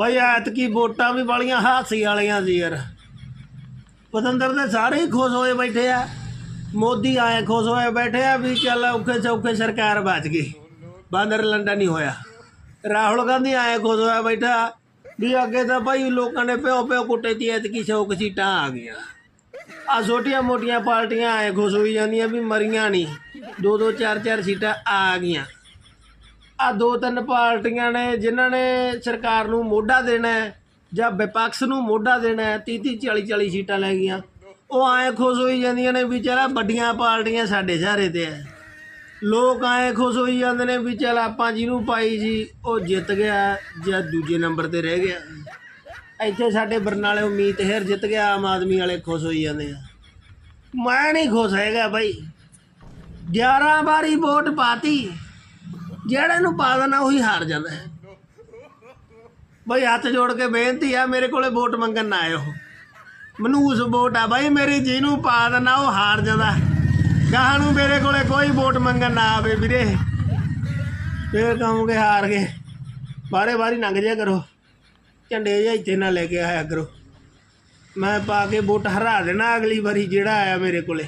ਬਈ ਐਤਕੀ ਵੋਟਾਂ ਵੀ ਵਾਲੀਆਂ ਹਾਸੀ ਵਾਲੀਆਂ ਸੀ ਯਾਰ। ਪਤੰਦਰ ਦੇ ਸਾਰੇ ਹੀ ਖੁਸ਼ ਹੋਏ ਬੈਠੇ ਆ। ਮੋਦੀ ਆਏ ਖੁਸ਼ ਹੋਏ ਬੈਠੇ ਆ ਵੀ ਚੱਲ ਔਖੇ ਸੌਖੇ ਸਰਕਾਰ ਬਚ ਗਈ। ਬਾਂਦਰ ਲੰਡਾ ਨਹੀਂ ਹੋਇਆ। ਰਾਹੁਲ ਗਾਂਧੀ ਆਏ ਖੁਸ਼ ਹੋਇਆ ਬੈਠਾ ਵੀ ਅੱਗੇ ਤਾਂ ਭਾਈ ਲੋਕਾਂ ਨੇ ਪਿਓ ਪਿਓ ਕੁੱਟੇ ਤੀ ਐਤਕੀ ਸ਼ੌਕ ਸੀਟਾਂ ਆ ਗਈਆਂ। ਆ ਛੋਟੀਆਂ ਮੋਟੀਆਂ ਪਾਰਟੀਆਂ ਆਏ ਖੁਸ਼ ਹੋਈ ਜਾਂਦੀਆਂ ਵੀ ਮਰੀਆਂ ਨਹੀਂ। ਦੋ ਦੋ ਚਾਰ ਚਾਰ ਸੀਟਾਂ ਆ ਗਈਆਂ। ਆ ਦੋ ਤਿੰਨ ਪਾਰਟੀਆਂ ਨੇ ਜਿਨ੍ਹਾਂ ਨੇ ਸਰਕਾਰ ਨੂੰ ਮੋਢਾ ਦੇਣਾ ਜਾਂ ਵਿਪਕਸ਼ ਨੂੰ ਮੋਢਾ ਦੇਣਾ ਹੈ 30 30 40 40 ਸੀਟਾਂ ਲੈ ਗਈਆਂ। ਉਹ ਆਏ ਖੁਸ਼ ਹੋਈ ਜਾਂਦੀਆਂ ਨੇ ਵੀ ਚਲਾ ਵੱਡੀਆਂ ਪਾਰਟੀਆਂ ਸਾਡੇ ਸਾਰੇ ਤੇ ਹੈ ਲੋਕ ਆਏ ਖੁਸ਼ ਹੋਈ ਜਾਂਦੇ ਨੇ ਵੀ ਚਲ ਆਪਾਂ ਜਿਹਨੂੰ ਪਾਈ ਜੀ ਉਹ ਜਿੱਤ ਗਿਆ ਜਾਂ ਦੂਜੇ ਨੰਬਰ ਤੇ ਰਹਿ ਗਿਆ। ਇੱਥੇ ਸਾਡੇ ਬਰਨਾਲੇ ਉਮੀਦ ਹੈਰ ਜਿੱਤ ਗਿਆ, ਆਮ ਆਦਮੀ ਵਾਲੇ ਖੁਸ਼ ਹੋਈ ਜਾਂਦੇ ਆ। ਮੈਂ ਨਹੀਂ ਖੁਸ਼ ਹੈਗਾ ਬਾਈ। 11 ਵਾਰੀ ਵੋਟ ਪਾਤੀ। ਜਿਹੜੇ ਨੂੰ ਪਾ ਦੇਣਾ, ਉਹੀ ਹਾਰ ਜਾਂਦਾ ਹੈ। ਬਈ ਹੱਥ ਜੋੜ ਕੇ ਬੇਨਤੀ ਆ, ਮੇਰੇ ਕੋਲੇ ਵੋਟ ਮੰਗਣ ਨਾ ਆਇਓ। ਮਨੂਸ ਵੋਟ ਆ, ਬਾਈ ਮੇਰੀ ਜਿਹਨੂੰ ਪਾ ਦੇਣਾ, ਉਹ ਹਾਰ ਜਾਂਦਾ ਗਾਹਾਂ ਨੂੰ ਮੇਰੇ ਕੋਲੇ ਕੋਈ ਵੋਟ ਮੰਗਣ ਨਾ ਆਵੇ ਵੀਰੇ। ਫੇਰ ਕਹੋਗੇ ਹਾਰ ਗਏ। ਬਾਰੇ ਬਾਰੀ ਲੰਘ ਜਿਆ ਕਰੋ। ਝੰਡੇ ਜਿਹਾ ਇੱਥੇ ਨਾ ਲੈ ਕੇ ਆਇਆ ਕਰੋ। ਮੈਂ ਪਾ ਕੇ ਵੋਟ ਹਰਾ ਦੇਣਾ ਅਗਲੀ ਵਾਰੀ ਜਿਹੜਾ ਆਇਆ ਮੇਰੇ ਕੋਲੇ।